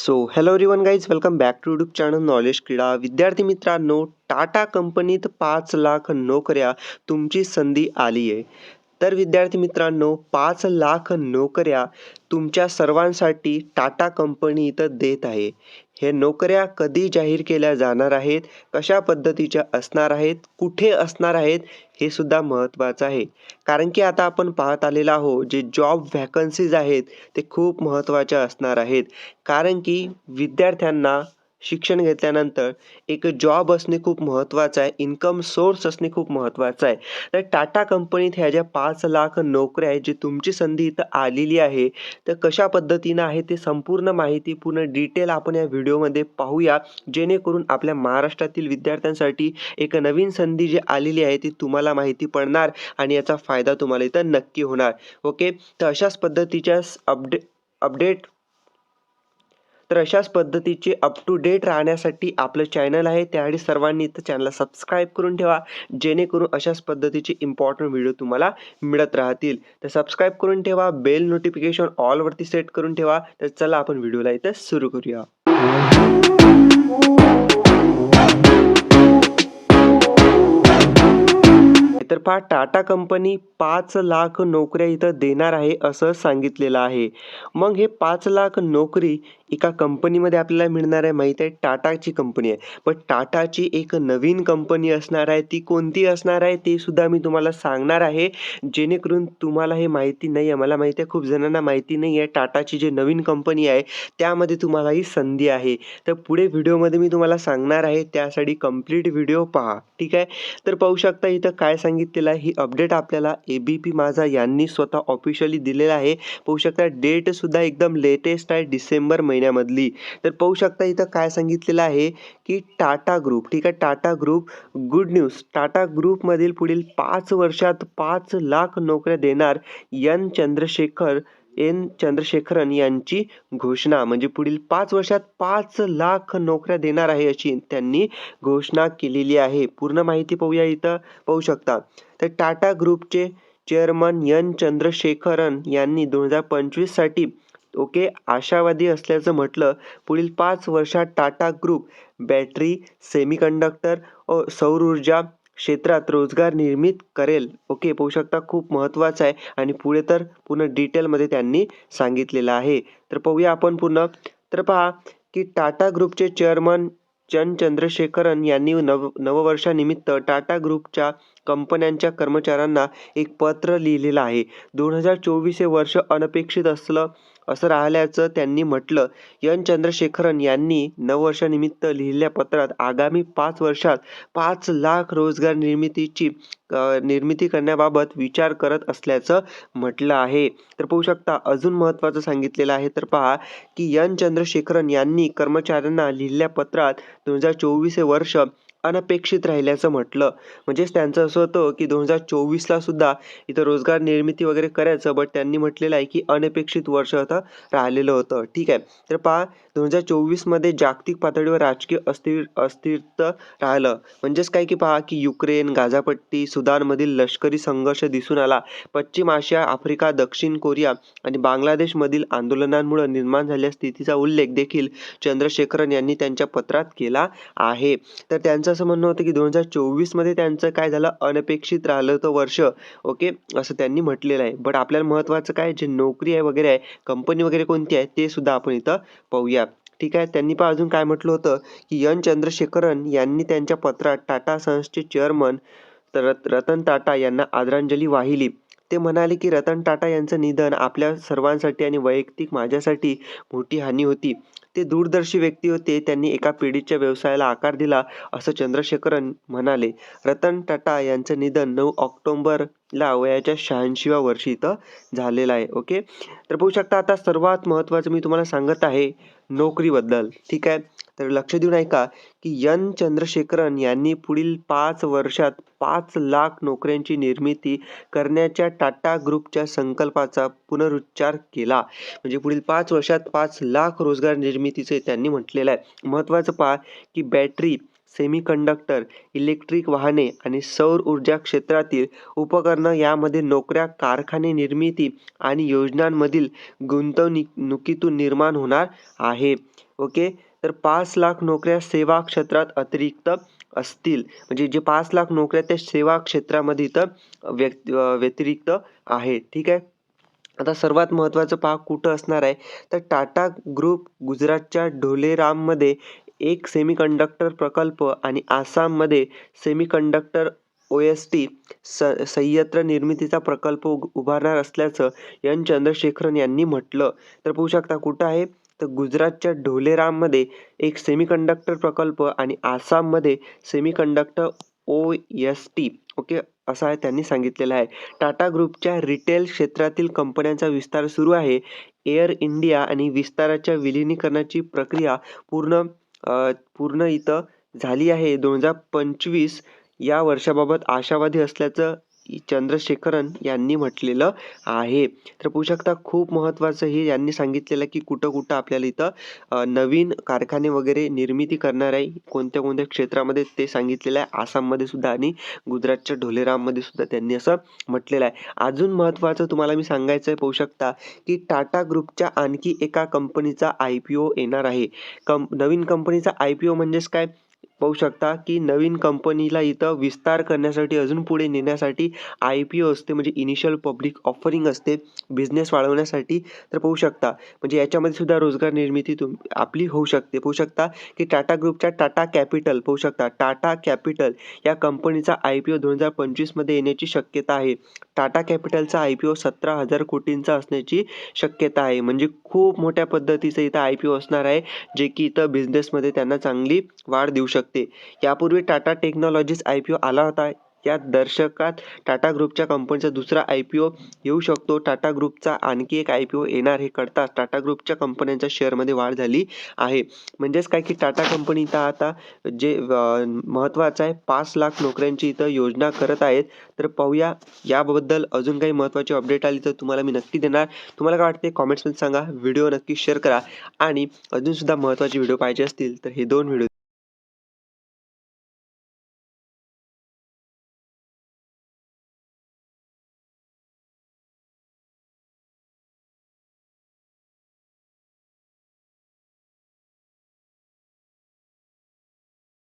So hello रिवन guys welcome back to YouTube channel knowledge क्रीडा विद्यार्थी मित्रांनो टाटा कंपनीत पाच लाख नोकऱ्या तुमची संधी आली आहे तर विद्यार्थी मित्रांनो पाच लाख नोकऱ्या तुमच्या सर्वांसाठी टाटा कंपनी इथं देत आहे. हे नोकऱ्या कधी जाहीर केल्या जाणार आहेत कशा पद्धतीच्या असणार आहेत कुठे असणार आहेत हे सुद्धा महत्त्वाचं आहे. कारण की आता आपण पाहत आलेलो आहो जे जॉब व्हॅकन्सीज आहेत ते खूप महत्त्वाच्या असणार आहेत. कारण की विद्यार्थ्यांना शिक्षण घेतल्यानंतर एक जॉब असणे खूप महत्त्वाचं आहे इन्कम सोर्स असणे खूप महत्त्वाचं आहे. तर टाटा कंपनीत ह्या ज्या पाच लाख नोकऱ्या आहेत जी तुमची संधी इथं आलेली आहे तर कशा पद्धतीनं आहे ते संपूर्ण माहिती पूर्ण डिटेल आपण या व्हिडिओमध्ये पाहूया. जेणेकरून आपल्या महाराष्ट्रातील विद्यार्थ्यांसाठी एक नवीन संधी जी आलेली आहे ती तुम्हाला माहिती पडणार आणि याचा फायदा तुम्हाला इथं नक्की होणार. ओके? तर अशाच पद्धतीच्या अपडे अपडेट तर अशाच पद्धतीचे अप टू डेट राहण्यासाठी आपलं चॅनल आहे. त्यासाठी सर्वांनी इथं चॅनलला सबस्क्राईब करून ठेवा. जेणेकरून अशाच पद्धतीचे इम्पॉर्टंट व्हिडिओ तुम्हाला मिळत राहतील. तर सबस्क्राईब करून ठेवा. बेल नोटिफिकेशन ऑलवरती सेट करून ठेवा. तर चला आपण व्हिडिओला इथं सुरू करूया. तर्फा टाटा कंपनी पाच लाख नोकऱ्या इथं देणार आहे असं सांगितलेलं आहे. मग हे पाच लाख नोकरी एका कंपनीमध्ये आपल्याला मिळणार आहे माहीत आहे? टाटाची कंपनी आहे. पण टाटाची एक नवीन कंपनी असणार आहे ती कोणती असणार आहे ते सुद्धा मी तुम्हाला सांगणार आहे. जेणेकरून तुम्हाला हे माहिती नाही आहे. मला माहिती आहे खूप जणांना माहिती नाही आहे टाटाची जे नवीन कंपनी आहे त्यामध्ये तुम्हाला ही संधी आहे. तर पुढे व्हिडिओमध्ये मी तुम्हाला सांगणार आहे त्यासाठी कंप्लीट व्हिडिओ पहा. ठीक आहे? तर पाहू शकता इथं काय सांगितलं केला ही अपडेट आपल्याला ए बी पी माझा यांनी स्वतः ऑफिशियली दिलेला आहे. पाहू शकता डेटसुद्धा एकदम लेटेस्ट आहे डिसेंबर महिन्यामधली. तर पाहू शकता इथं काय सांगितलेलं आहे की टाटा ग्रुप ठीक आहे? Tata group good news Tata ग्रुपमधील पुढील पाच वर्षात पाच लाख नोकऱ्या देणार यन चंद्रशेखर एन. चंद्रशेखरन यांची घोषणा म्हणजे पुढील पाच वर्षात पाच लाख नोकऱ्या देणार आहे अशी त्यांनी घोषणा केलेली आहे. पूर्ण माहिती पाहूया इथं पाहू शकता. तर टाटा ग्रुपचे चेअरमन एन. चंद्रशेखरन यांनी दोन हजार पंचवीससाठी ओके आशावादी असल्याचं म्हटलं. पुढील पाच वर्षात टाटा ग्रुप बॅटरी सेमीकंडक्टर सौर ऊर्जा क्षेत्रात रोजगार निर्मित करेल. ओके पाहू शकता खूप महत्त्वाचं आहे आणि पुढे तर पूर्ण डिटेलमध्ये त्यांनी सांगितलेलं आहे. तर पाहूया आपण पूर्ण तर पहा की टाटा ग्रुपचे चेअरमन चंद चंद्रशेखरन यांनी नव नववर्षानिमित्त टाटा ग्रुपच्या कंपन्यांच्या कर्मचाऱ्यांना एक पत्र लिहिलेलं आहे. दोन हजार चोवीस हे वर्ष अनपेक्षित असलं असं राहिल्याचं त्यांनी म्हटलं. एन. चंद्रशेखरन यांनी नववर्षानिमित्त लिहिलेल्या पत्रात आगामी पाच वर्षात पाच लाख रोजगार निर्मितीची निर्मिती करण्याबाबत विचार करत असल्याचं म्हटलं आहे. तर पाहू शकता अजून महत्त्वाचं सांगितलेलं आहे. तर पहा की एन. चंद्रशेखरन यांनी कर्मचाऱ्यांना लिहिलेल्या पत्रात दोन हजार चोवीस हे वर्ष अनपेक्षित राहिल्याचं म्हटलं. म्हणजेच त्यांचं असं होतं की दोन हजार चोवीसला सुद्धा इथं रोजगार निर्मिती वगैरे करायचं बट त्यांनी म्हटलेलं आहे की अनपेक्षित वर्ष आता राहिलेलं होतं. ठीक आहे. तर पहा दोन हजार चोवीसमध्ये जागतिक पातळीवर राजकीय अस्थिर अस्थिरता राहिलं. म्हणजेच काय की पहा की युक्रेन गाझापट्टी सुदानमधील लष्करी संघर्ष दिसून आला. पश्चिम आशिया आफ्रिका दक्षिण कोरिया आणि बांगलादेशमधील आंदोलनांमुळे निर्माण झालेल्या स्थितीचा उल्लेख देखील चंद्रशेखरन यांनी त्यांच्या पत्रात केला आहे. तर त्यांचं असं म्हणणं होतं की दोन हजार चोवीसमध्ये त्यांचं काय झालं? अनपेक्षित राहिलं होतं वर्ष. ओके? असं त्यांनी म्हटलेलं आहे. बट आपल्याला महत्त्वाचं काय? जे नोकरी आहे वगैरे आहे कंपनी वगैरे कोणती आहे ते सुद्धा आपण इथं पाहूया. ठीक आहे? त्यांनी पण अजून काय म्हटलं होतं? की यन चंद्रशेखरन यांनी त्यांच्या पत्रात टाटा सन्सचे चेअरमन रत रतन टाटा यांना आदरांजली वाहिली. ते म्हणाले की रतन टाटा यांचं निधन आपल्या सर्वांसाठी आणि वैयक्तिक माझ्यासाठी मोठी हानी होती. ते दूरदर्शी व्यक्ती होते. त्यांनी एका पिढीच्या व्यवसायाला आकार दिला असं चंद्रशेखरन म्हणाले. रतन टाटा यांचं निधन नऊ ला वयाच्या शहाऐंशीव्या वर्षी इथं झालेला आहे ओके तर पाहू शकता आता सर्वात महत्त्वाचं मी तुम्हाला सांगत आहे नोकरीबद्दल ठीक आहे? तर लक्ष देऊन ऐका की यन चंद्रशेखरन यांनी पुढील पाच वर्षात पाच लाख नोकऱ्यांची निर्मिती करण्याच्या टाटा ग्रुपच्या संकल्पाचा पुनरुच्चार केला. म्हणजे पुढील पाच वर्षात पाच लाख रोजगार निर्मितीचे त्यांनी म्हटलेलं आहे. महत्त्वाचं पहा की बॅटरी सेमीकंडक्टर इलेक्ट्रिक वाहने आणि सौर ऊर्जा क्षेत्रातील उपकरणं यामध्ये नोकऱ्या कारखाने निर्मिती आणि योजनांमधील गुंतवणुकीतून निर्माण होणार आहे. ओके? तर पाच लाख नोकऱ्या सेवा क्षेत्रात अतिरिक्त असतील. म्हणजे जे पाच लाख नोकऱ्या त्या सेवा क्षेत्रामध्ये इथं व्यक्त व्यतिरिक्त आहे. ठीक आहे? आता सर्वात महत्त्वाचं पहा कुठं असणार आहे? तर टाटा ग्रुप गुजरातच्या ढोलेराममध्ये एक सेमीकंडक्टर प्रकल्प आणि आसाममध्ये सेमीकंडक्टर ओ एस टी स संयंत्र निर्मितीचा प्रकल्प उग उभारणार असल्याचं एन. चंद्रशेखरन यांनी म्हटलं. तर पाहू शकता कुठं आहे? तर गुजरातच्या ढोलेराममध्ये एक सेमीकंडक्टर प्रकल्प आणि आसाममध्ये semiconductor O S T okay? असं आहे त्यांनी सांगितलेलं आहे. टाटा ग्रुपच्या रिटेल क्षेत्रातील कंपन्यांचा विस्तार सुरू आहे. एअर इंडिया आणि विस्ताराच्या विलिनीकरणाची प्रक्रिया पूर्ण पूर्ण इथं झाली आहे. दोन हजार पंचवीस या वर्षाबाबत आशावादी असल्याचं चंद्रशेखरन यांनी म्हटलेलं आहे. तर पाहू शकता खूप महत्त्वाचं हे यांनी सांगितलेलं की कुठं कुठं आपल्याला इथं नवीन कारखाने वगैरे निर्मिती करणार आहे. कोणत्या कोणत्या क्षेत्रामध्ये ते सांगितलेलं आहे. आसाममध्ये सुद्धा आणि गुजरातच्या ढोलेराममध्ये सुद्धा त्यांनी असं म्हटलेलं आहे. अजून महत्त्वाचं तुम्हाला मी सांगायचं आहे पाहू शकता की टाटा ग्रुपच्या आणखी एका कंपनीचा आय पी ओ येणार आहे. कं नवीन कंपनीचा आय पी ओ म्हणजेच काय? पाहू शकता की नवीन कंपनीला इथं विस्तार करण्यासाठी अजून पुढे नेण्यासाठी आय पी ओ असते म्हणजे इनिशियल पब्लिक ऑफरिंग असते बिझनेस वाढवण्यासाठी. तर पाहू शकता म्हणजे याच्यामध्ये सुद्धा रोजगार निर्मिती तुम आपली होऊ शकते. पाहू शकता की टाटा ग्रुपच्या टाटा कॅपिटल पाहू शकता टाटा कॅपिटल या कंपनीचा आय पी ओ दोन हजार पंचवीसमध्ये येण्याची शक्यता आहे. टाटा कॅपिटलचा आय पी ओ सतरा हजार कोटींचा असण्याची शक्यता आहे. म्हणजे खूप मोठ्या पद्धतीचं इथं आय पी ओ असणार आहे जे की इथं बिझनेसमध्ये त्यांना चांगली वाढ देऊ शकते. शकते. यापूर्वी Tata technologies I P O आला होता. या दर्शकात टाटा ग्रुपच्या कंपनीचा दुसरा आय पी ओ येऊ शकतो. टाटा ग्रुपचा आणखी एक आय पी ओ येणार हे कळताच टाटा ग्रुपच्या कंपन्यांच्या शेअरमध्ये वाढ झाली आहे. म्हणजेच काय की टाटा कंपनी इथं आता जे महत्त्वाचं आहे पाच लाख नोकऱ्यांची इथं योजना करत आहेत. तर पाहूया याबद्दल अजून काही महत्त्वाची अपडेट आली तर तुम्हाला मी नक्की देणार. तुम्हाला काय वाटते कॉमेंट्समध्ये सांगा. व्हिडिओ नक्की शेअर करा. आणि अजूनसुद्धा महत्त्वाचे व्हिडिओ पाहिजे असतील तर हे दोन व्हिडिओ